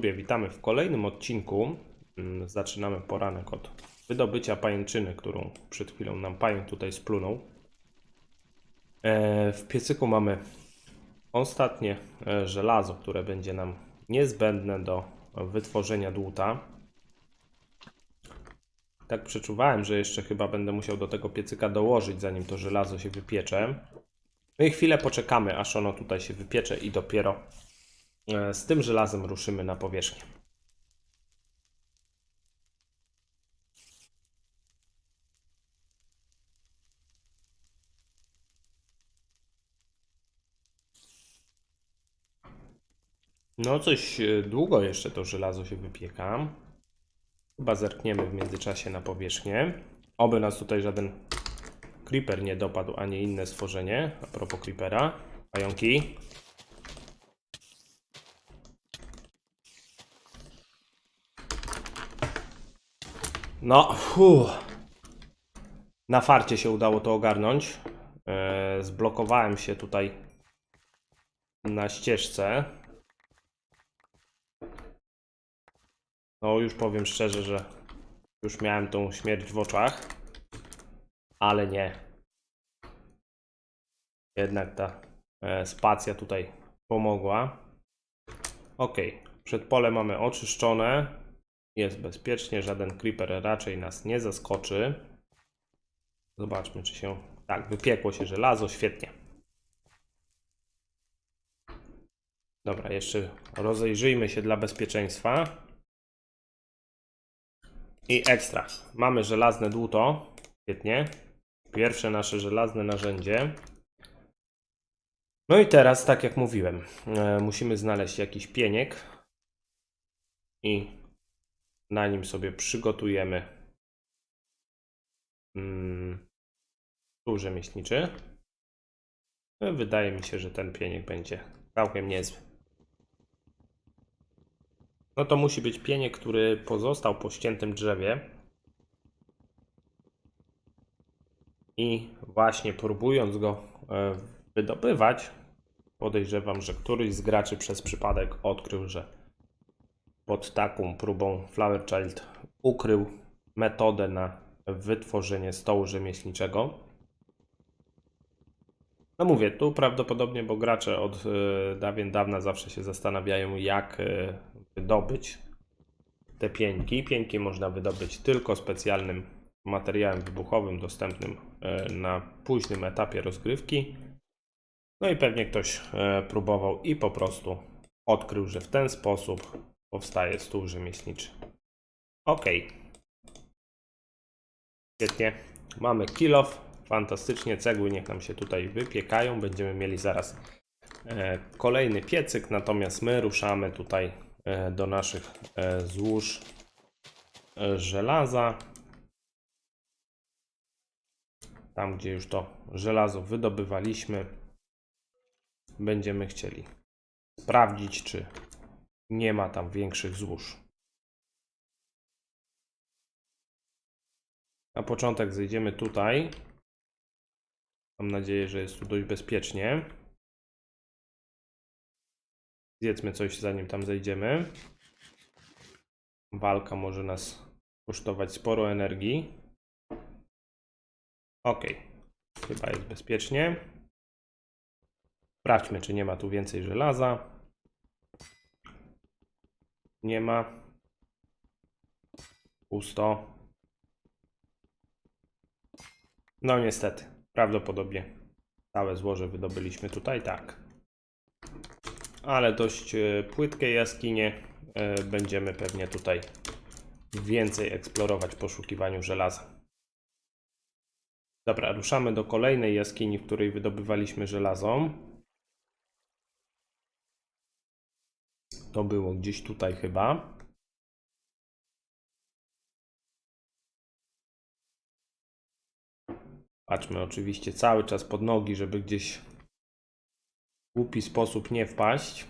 Witamy w kolejnym odcinku. Mm, Zaczynamy poranek od wydobycia pajęczyny, którą przed chwilą nam pająk tutaj splunął. E, W piecyku mamy ostatnie e, żelazo, które będzie nam niezbędne do wytworzenia dłuta. Tak przeczuwałem, że jeszcze chyba będę musiał do tego piecyka dołożyć, zanim to żelazo się wypiecze. No i chwilę poczekamy, aż ono tutaj się wypiecze i dopiero z tym żelazem ruszymy na powierzchnię. No coś e, długo jeszcze to żelazo się wypieka. Chyba zerkniemy w międzyczasie na powierzchnię. Oby nas tutaj żaden creeper nie dopadł, ani inne stworzenie. A propos creepera. Pająki. No, fuh. Na farcie się udało to ogarnąć. E, zblokowałem się tutaj na ścieżce. No, już powiem szczerze, że już miałem tą śmierć w oczach, ale nie. Jednak ta e, spacja tutaj pomogła. Ok, przedpole mamy oczyszczone. Jest bezpiecznie, żaden creeper raczej nas nie zaskoczy. Zobaczmy, czy się. Tak, wypiekło się żelazo, świetnie. Dobra, jeszcze rozejrzyjmy się dla bezpieczeństwa. I ekstra. Mamy żelazne dłuto. Świetnie. Pierwsze nasze żelazne narzędzie. No i teraz, tak jak mówiłem, e, musimy znaleźć jakiś pieniek i na nim sobie przygotujemy mm, stół rzemieślniczy. No, Wydaje mi się, że ten pieniek będzie całkiem niezły. No to musi być pieniek, który pozostał po ściętym drzewie. I właśnie próbując go e, wydobywać, podejrzewam, że któryś z graczy przez przypadek odkrył, że pod taką próbą Flower Child ukrył metodę na wytworzenie stołu rzemieślniczego. No mówię, tu prawdopodobnie, bo gracze od e, dawien dawna zawsze się zastanawiają, jak e, wydobyć te pieńki. Pieńki można wydobyć tylko specjalnym materiałem wybuchowym dostępnym e, na późnym etapie rozgrywki. No i pewnie ktoś próbował i po prostu odkrył, że w ten sposób powstaje stół rzemieślniczy. Ok. Świetnie. Mamy kilof. Fantastycznie. Cegły niech nam się tutaj wypiekają. Będziemy mieli zaraz e, kolejny piecyk. Natomiast my ruszamy tutaj e, do naszych e, złóż żelaza. Tam, gdzie już to żelazo wydobywaliśmy, będziemy chcieli sprawdzić, czy nie ma tam większych złóż. Na początek zejdziemy tutaj. Mam nadzieję, że jest tu dość bezpiecznie. Zjedzmy coś zanim tam zejdziemy. Walka może nas kosztować sporo energii. Ok, chyba jest bezpiecznie. Sprawdźmy, czy nie ma tu więcej żelaza. Nie ma. Pusto. No niestety, prawdopodobnie całe złoże wydobyliśmy tutaj, tak. Ale dość e, płytkie jaskinie. E, Będziemy pewnie tutaj więcej eksplorować w poszukiwaniu żelaza. Dobra, ruszamy do kolejnej jaskini, w której wydobywaliśmy żelazo. To było gdzieś tutaj chyba. Patrzmy oczywiście cały czas pod nogi, żeby gdzieś w głupi sposób nie wpaść.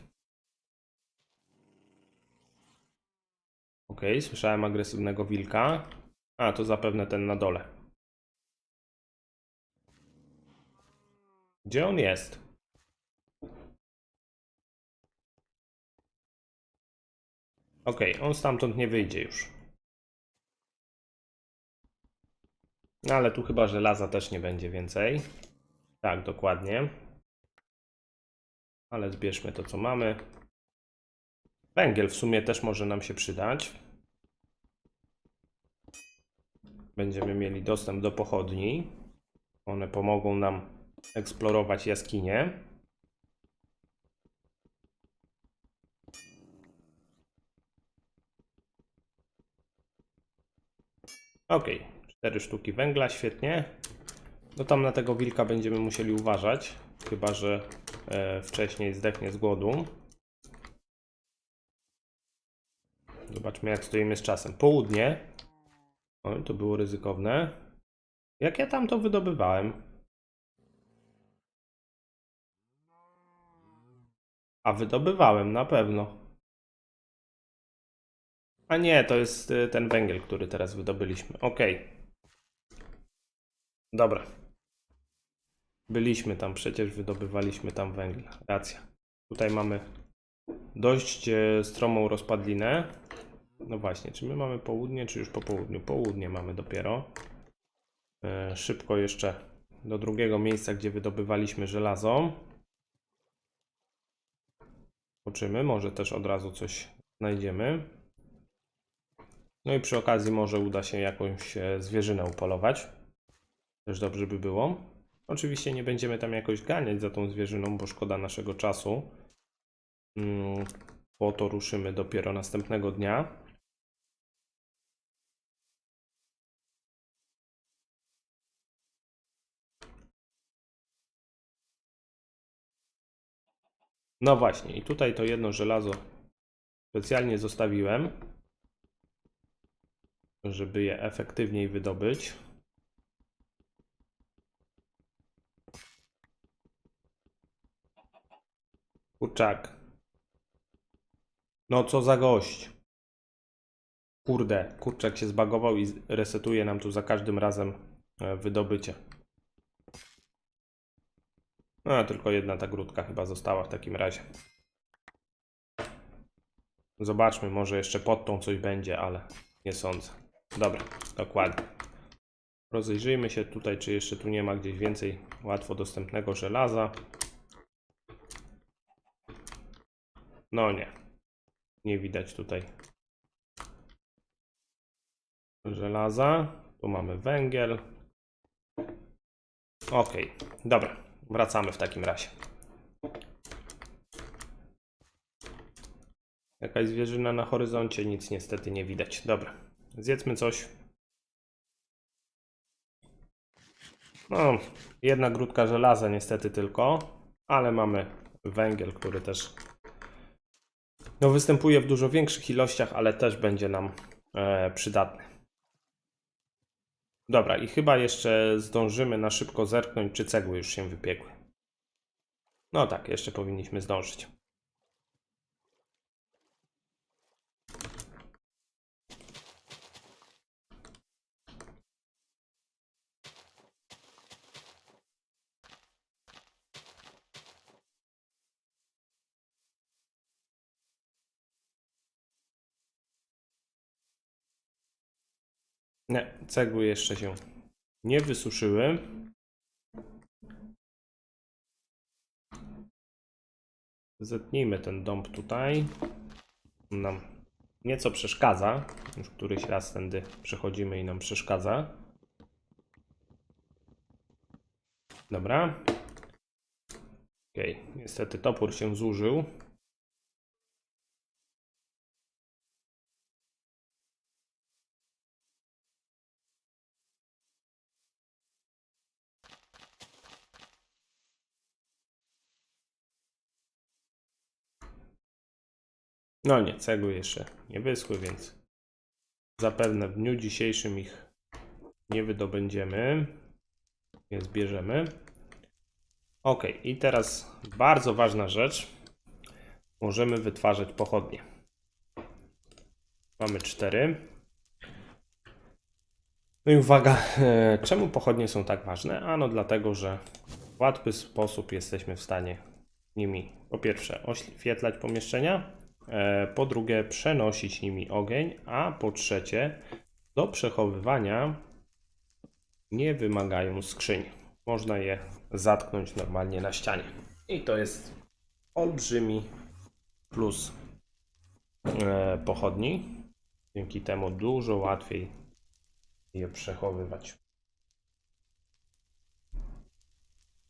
Ok, słyszałem agresywnego wilka. A, to zapewne ten na dole. Gdzie on jest? Okej, on stamtąd nie wyjdzie już. No ale tu chyba żelaza też nie będzie więcej. Tak, dokładnie. Ale zbierzmy to, co mamy. Węgiel w sumie też może nam się przydać. Będziemy mieli dostęp do pochodni. One pomogą nam eksplorować jaskinie. Ok, cztery sztuki węgla, świetnie. No tam na tego wilka będziemy musieli uważać, chyba że e, wcześniej zdechnie z głodu. Zobaczmy jak stoimy z czasem. Południe. Oj, to było ryzykowne. Jak ja tam to wydobywałem? A wydobywałem na pewno. A nie, to jest y, ten węgiel, który teraz wydobyliśmy. Ok. Dobra. Byliśmy tam, przecież wydobywaliśmy tam węgiel. Racja. Tutaj mamy dość e, stromą rozpadlinę. No właśnie, czy my mamy południe, czy już po południu? Południe mamy dopiero. E, Szybko jeszcze do drugiego miejsca, gdzie wydobywaliśmy żelazo. Zobaczymy, może też od razu coś znajdziemy. No i przy okazji może uda się jakąś e, zwierzynę upolować. Też dobrze by było. Oczywiście nie będziemy tam jakoś ganiać za tą zwierzyną, bo szkoda naszego czasu. Mm, Po to ruszymy dopiero następnego dnia. No właśnie, i tutaj to jedno żelazo specjalnie zostawiłem żeby je efektywniej wydobyć. Kurczak. No co za gość. Kurde, kurczak się zbagował i resetuje nam tu za każdym razem e, wydobycie. No, tylko jedna ta grudka chyba została w takim razie. Zobaczmy, może jeszcze pod tą coś będzie, ale nie sądzę. Dobra, dokładnie. Rozejrzyjmy się tutaj, czy jeszcze tu nie ma gdzieś więcej łatwo dostępnego żelaza. No nie. Nie widać tutaj żelaza. Tu mamy węgiel. Ok, dobra. Wracamy w takim razie. Jakaś zwierzyna na horyzoncie, nic niestety nie widać. Dobra, zjedzmy coś. No, jedna grudka żelaza niestety tylko, ale mamy węgiel, który też no, występuje w dużo większych ilościach, ale też będzie nam e, przydatny. Dobra, i chyba jeszcze zdążymy na szybko zerknąć, czy cegły już się wypiekły. No tak, jeszcze powinniśmy zdążyć. Nie, cegły jeszcze się nie wysuszyły. Zetnijmy ten dąb tutaj. Nam nieco przeszkadza. Już któryś raz tędy przechodzimy i nam przeszkadza. Dobra. Okej, niestety topór się zużył. No nie, cegły jeszcze nie wyschły, więc zapewne w dniu dzisiejszym ich nie wydobędziemy. Nie zbierzemy. Ok, i teraz bardzo ważna rzecz. Możemy wytwarzać pochodnie. Mamy cztery. No i uwaga, e, czemu pochodnie są tak ważne? Ano dlatego, że w łatwy sposób jesteśmy w stanie nimi po pierwsze oświetlać pomieszczenia, Po drugie, przenosić nimi ogień, a po trzecie, do przechowywania nie wymagają skrzyń. Można je zatknąć normalnie na ścianie. I to jest olbrzymi plus e, pochodni. Dzięki temu dużo łatwiej je przechowywać.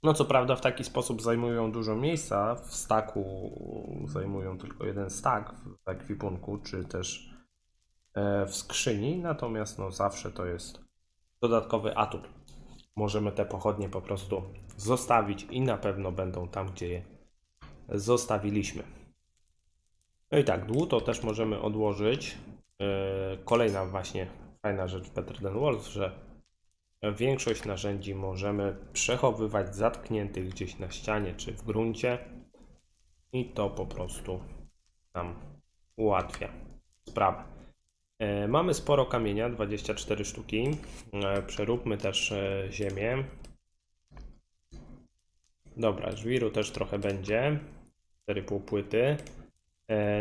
No co prawda w taki sposób zajmują dużo miejsca, w staku zajmują tylko jeden stak w ekwipunku, czy też e, w skrzyni, natomiast no zawsze to jest dodatkowy atut. Możemy te pochodnie po prostu zostawić i na pewno będą tam, gdzie je zostawiliśmy. No i tak, dłuto też możemy odłożyć. E, Kolejna właśnie fajna rzecz w Better Than Walls, że większość narzędzi możemy przechowywać zatkniętych gdzieś na ścianie czy w gruncie i to po prostu nam ułatwia sprawę. E, Mamy sporo kamienia, 24 sztuki. E, Przeróbmy też e, ziemię. Dobra, żwiru też trochę będzie. 4,5 płyty.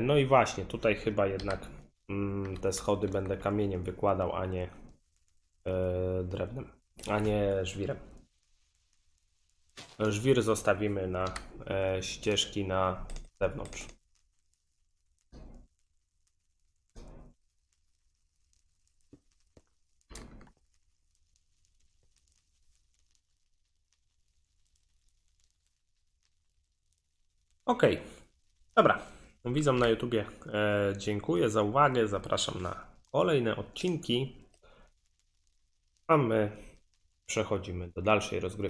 No i właśnie, tutaj chyba jednak mm, te schody będę kamieniem wykładał, a nie drewnem, a nie żwirem. Żwir zostawimy na e, ścieżki na zewnątrz. Ok, dobra. Widzom na YouTubie e, dziękuję za uwagę. Zapraszam na kolejne odcinki. A my przechodzimy do dalszej rozgrywki.